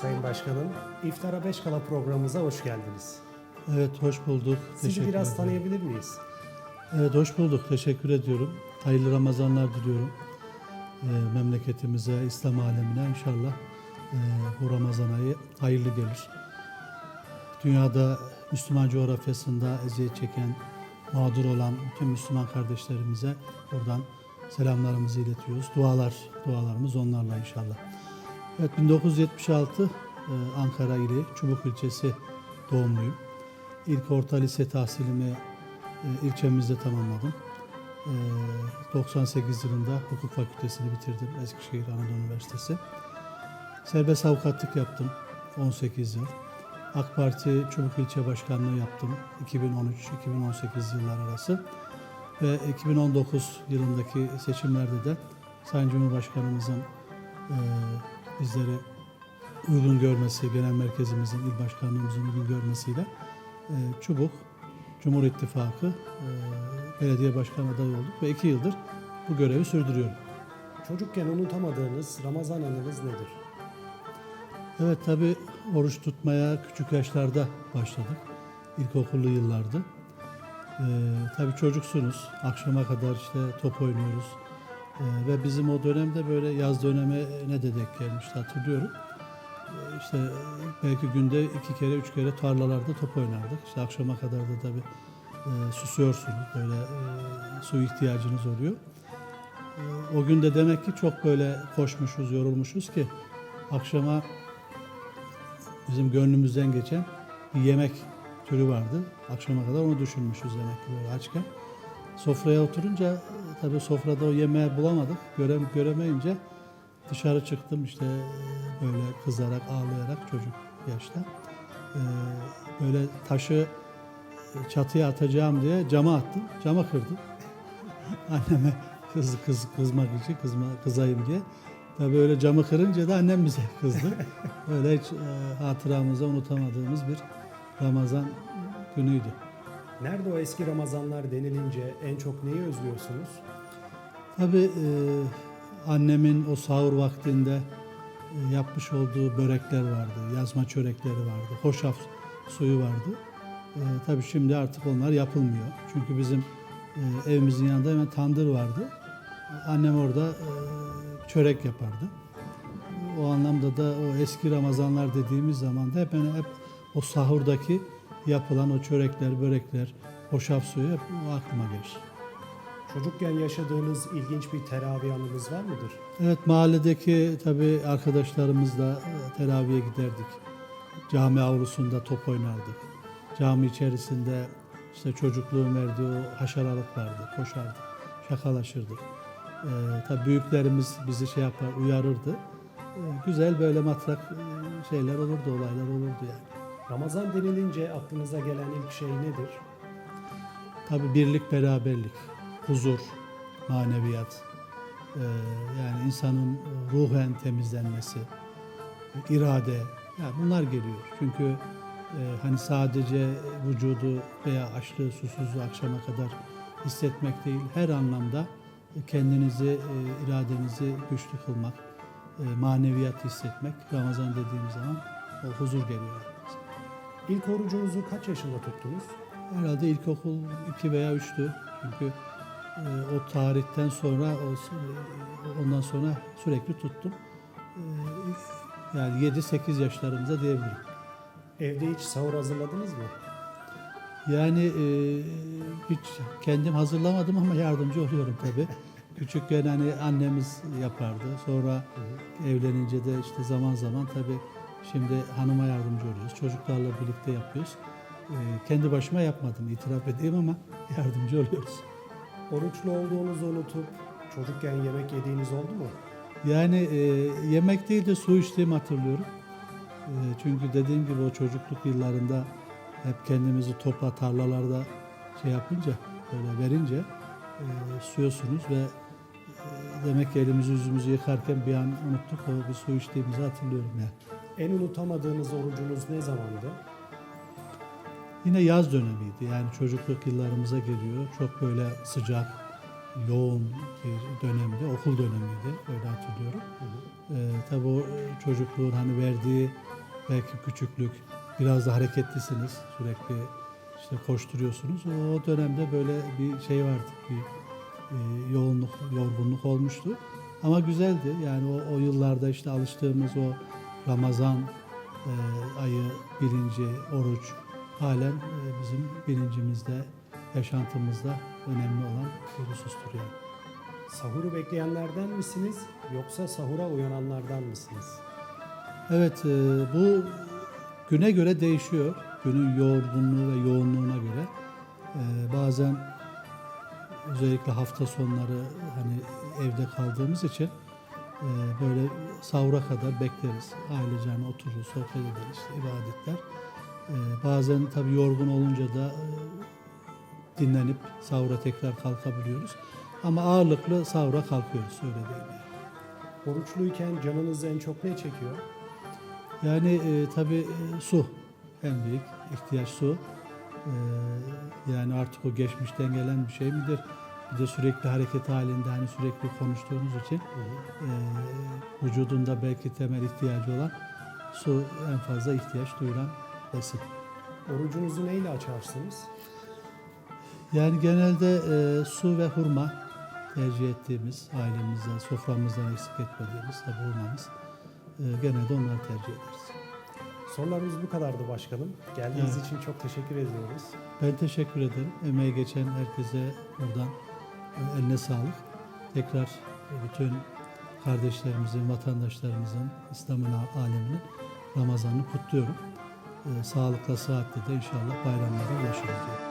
Sayın Başkanım. İftara 5 kala programımıza hoş geldiniz. Evet hoş bulduk. Sizi Teşekkür biraz ederim. tanıyabilir miyiz? Evet hoş bulduk. Teşekkür ediyorum. Hayırlı Ramazanlar diliyorum. Ee, memleketimize, İslam alemine inşallah e, bu Ramazan ayı hayırlı gelir. Dünyada Müslüman coğrafyasında eziyet çeken, mağdur olan tüm Müslüman kardeşlerimize buradan selamlarımızı iletiyoruz. Dualar, dualarımız onlarla inşallah. Evet 1976 e, Ankara ili Çubuk ilçesi doğumluyum. İlk orta lise tahsilimi e, ilçemizde tamamladım. E, 98 yılında hukuk fakültesini bitirdim Eskişehir Anadolu Üniversitesi. Serbest avukatlık yaptım 18 yıl. AK Parti Çubuk İlçe Başkanlığı yaptım 2013-2018 yıllar arası. Ve 2019 yılındaki seçimlerde de Sayın Cumhurbaşkanımızın e, bizleri uygun görmesi, genel merkezimizin, il başkanlığımızın uygun görmesiyle e, Çubuk Cumhur İttifakı e, belediye başkan adayı olduk ve iki yıldır bu görevi sürdürüyorum. Çocukken unutamadığınız Ramazan anınız nedir? Evet tabi oruç tutmaya küçük yaşlarda başladık. İlkokullu yıllardı. Ee, tabi çocuksunuz. Akşama kadar işte top oynuyoruz. Ee, ve bizim o dönemde böyle yaz döneme ne de denk gelmişti hatırlıyorum. Ee, işte belki günde iki kere üç kere tarlalarda top oynardık. İşte akşama kadar da tabi e, susuyorsunuz. Böyle e, su ihtiyacınız oluyor. Ee, o gün de demek ki çok böyle koşmuşuz, yorulmuşuz ki akşama bizim gönlümüzden geçen bir yemek türü vardı. Akşama kadar onu düşünmüşüz demek ki böyle açken. Sofraya oturunca tabii sofrada o yemeği bulamadık. Göre, göremeyince dışarı çıktım işte e, böyle kızarak, ağlayarak çocuk yaşta. E, Böyle taşı çatıya atacağım diye cama attım. Cama kırdım. Anneme kız kız kızmak için kızma kızayım diye. Tabii öyle camı kırınca da annem bize kızdı. Öyle hiç e, hatıramızda unutamadığımız bir Ramazan günüydü. Nerede o eski Ramazanlar denilince en çok neyi özlüyorsunuz? Tabii e, annemin o sahur vaktinde e, yapmış olduğu börekler vardı, yazma çörekleri vardı, hoşaf suyu vardı. E, tabii şimdi artık onlar yapılmıyor. Çünkü bizim e, evimizin yanında hemen tandır vardı. Annem orada e, çörek yapardı. O anlamda da o eski Ramazanlar dediğimiz zaman da hep, hep o sahurdaki yapılan o çörekler, börekler, hoşaf suyu hep aklıma gelir. Çocukken yaşadığınız ilginç bir teravih anınız var mıdır? Evet mahalledeki tabii arkadaşlarımızla e, teraviye giderdik. Cami avlusunda top oynardık. Cami içerisinde işte çocukluğun verdiği o haşaralık vardı. Koşardık, şakalaşırdık. Ee, tabii büyüklerimiz bizi şey yapar, uyarırdı. Ee, güzel böyle matrak e, şeyler olurdu, olaylar olurdu yani. Ramazan denilince aklınıza gelen ilk şey nedir? Tabii birlik, beraberlik, huzur, maneviyat. Ee, yani insanın ruhen temizlenmesi, irade. Yani bunlar geliyor. Çünkü e, hani sadece vücudu veya açlığı, susuzluğu akşama kadar hissetmek değil, her anlamda kendinizi, e, iradenizi güçlü kılmak, e, maneviyat hissetmek Ramazan dediğimiz zaman o huzur geliyor. İlk orucunuzu kaç yaşında tuttunuz? Herhalde ilkokul 2 veya 3'tü. Çünkü e, o tarihten sonra o, ondan sonra sürekli tuttum. E, yani 7-8 yaşlarımızda diyebilirim. Evde hiç sahur hazırladınız mı? Yani e, hiç kendim hazırlamadım ama yardımcı oluyorum tabii. Küçükken hani annemiz yapardı. Sonra evlenince de işte zaman zaman tabii şimdi hanıma yardımcı oluyoruz. Çocuklarla birlikte yapıyoruz. E, kendi başıma yapmadım itiraf edeyim ama yardımcı oluyoruz. Oruçlu olduğunuzu unutup çocukken yemek yediğiniz oldu mu? Yani e, yemek değil de su içtiğimi hatırlıyorum. E, çünkü dediğim gibi o çocukluk yıllarında hep kendimizi topa tarlalarda şey yapınca böyle verince e, suyorsunuz ve demek ki elimizi yüzümüzü yıkarken bir an unuttuk o bir su içtiğimizi hatırlıyorum yani. En unutamadığınız orucunuz ne zamandı? Yine yaz dönemiydi yani çocukluk yıllarımıza geliyor. Çok böyle sıcak, yoğun bir dönemdi, okul dönemiydi öyle hatırlıyorum. Ee, tabii o çocukluğun hani verdiği belki küçüklük, biraz da hareketlisiniz, sürekli işte koşturuyorsunuz. O dönemde böyle bir şey vardı, bir e, yoğunluk, yorgunluk olmuştu. Ama güzeldi. Yani o, o yıllarda işte alıştığımız o Ramazan e, ayı bilinci, oruç halen e, bizim bilincimizde, yaşantımızda önemli olan bir husustur yani. Sahuru bekleyenlerden misiniz yoksa sahura uyananlardan mısınız? Evet, e, bu güne göre değişiyor. Günün yorgunluğu ve yoğunluğuna göre. E, bazen özellikle hafta sonları hani evde kaldığımız için e, böyle sahura kadar bekleriz. Ailece hani otururuz, sohbet ederiz, ibadetler. E, bazen tabii yorgun olunca da e, dinlenip sahura tekrar kalkabiliyoruz. Ama ağırlıklı sahura kalkıyoruz, öyle değil yani. Oruçluyken canınızı en çok ne çekiyor? Yani e, tabii e, su en büyük ihtiyaç su. E, yani artık o geçmişten gelen bir şey midir? Bir de sürekli hareket halinde hani sürekli konuştuğunuz için e, vücudunda belki temel ihtiyacı olan su en fazla ihtiyaç duyulan besin. Orucunuzu neyle açarsınız? Yani genelde e, su ve hurma tercih ettiğimiz ailemizde, soframızdan eksik etmediğimiz tabii hurmamız. E, genelde onları tercih ederiz. Sorularımız bu kadardı başkanım. Geldiğiniz Evet. için çok teşekkür ediyoruz. Ben teşekkür ederim. Emeği geçen herkese buradan eline sağlık. Tekrar bütün kardeşlerimizin, vatandaşlarımızın, İslam'ın aleminin Ramazan'ını kutluyorum. E, Sağlıkla, sıhhatle de inşallah bayramlara ulaşırız.